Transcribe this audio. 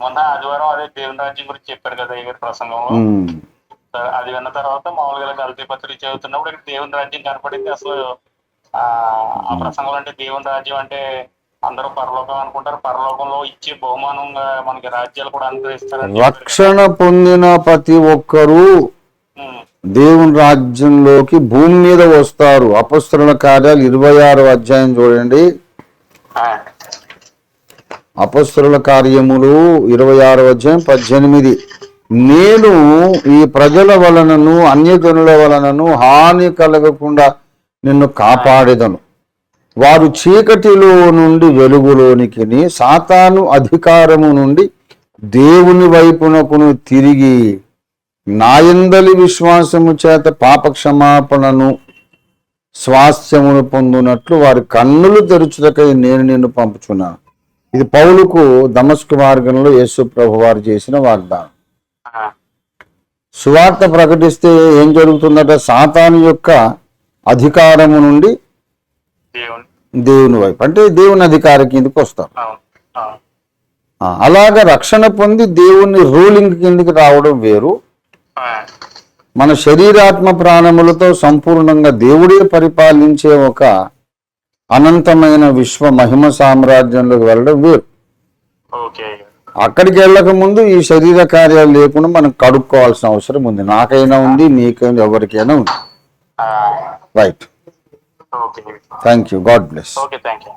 మొన్న ఆదివారం అదే దేవుని రాజ్యం గురించి చెప్పారు కదా గారి ప్రసంగంలో. అది విన్న తర్వాత మామూలుగా గల్తీ పత్రిక చదువుతున్నప్పుడు ఇక్కడ దేవుని రాజ్యం కనపడింది. అసలు ఆ ఆ ప్రసంగంలో అంటే దేవుని రాజ్యం అంటే అందరూ పరలోకం అనుకుంటారు. పరలోకంలో ఇచ్చే బహుమానంగా మనకి రాజ్యాలు కూడా అనుగ్రహిస్తారు రక్షణ పొందిన ప్రతి ఒక్కరూ దేవుని రాజ్యంలోకి భూమి మీద వస్తారు. అపస్తుల కార్యాలు ఇరవై ఆరు అధ్యాయం చూడండి. అపస్తుల కార్యములు ఇరవై ఆరు అధ్యాయం పద్దెనిమిది. నేను ఈ ప్రజల వలనను అన్యజనుల వలనను హాని కలగకుండా నిన్ను కాపాడేదను. వారు చీకటిలో నుండి వెలుగులోనికి సాతాను అధికారము నుండి దేవుని వైపునకును తిరిగి నాయందలి విశ్వాసము చేత పాప క్షమాపణను స్వాస్థ్యమును పొందునట్లు వారి కన్నులు తెరుచుటకై నేను నిన్ను పంపుచున్నాను. ఇది పౌలుకు దమస్కు మార్గంలో యేసు ప్రభు వారు చేసిన వాగ్దానం. సువార్త ప్రకటిస్తే ఏం జరుగుతుందట? సాతాను యొక్క అధికారము నుండి దేవుని. వైపు. అంటే దేవుని అధికార కిందకి వస్తారు. అలాగ రక్షణ పొంది దేవుని రూలింగ్ కిందకి రావడం వేరు. మన శరీరాత్మ ప్రాణములతో సంపూర్ణంగా దేవుడే పరిపాలించే ఒక అనంతమైన విశ్వ మహిమ సామ్రాజ్యంలోకి వెళ్ళడం వేరు. అక్కడికి వెళ్ళక ముందు ఈ శరీర కార్యాలు లేకుండా మనం కడుక్కోవాల్సిన అవసరం ఉంది. నాకైనా ఉంది నీకైనా ఎవరికైనా ఉంది. Right okay. Thank you God bless okay thank you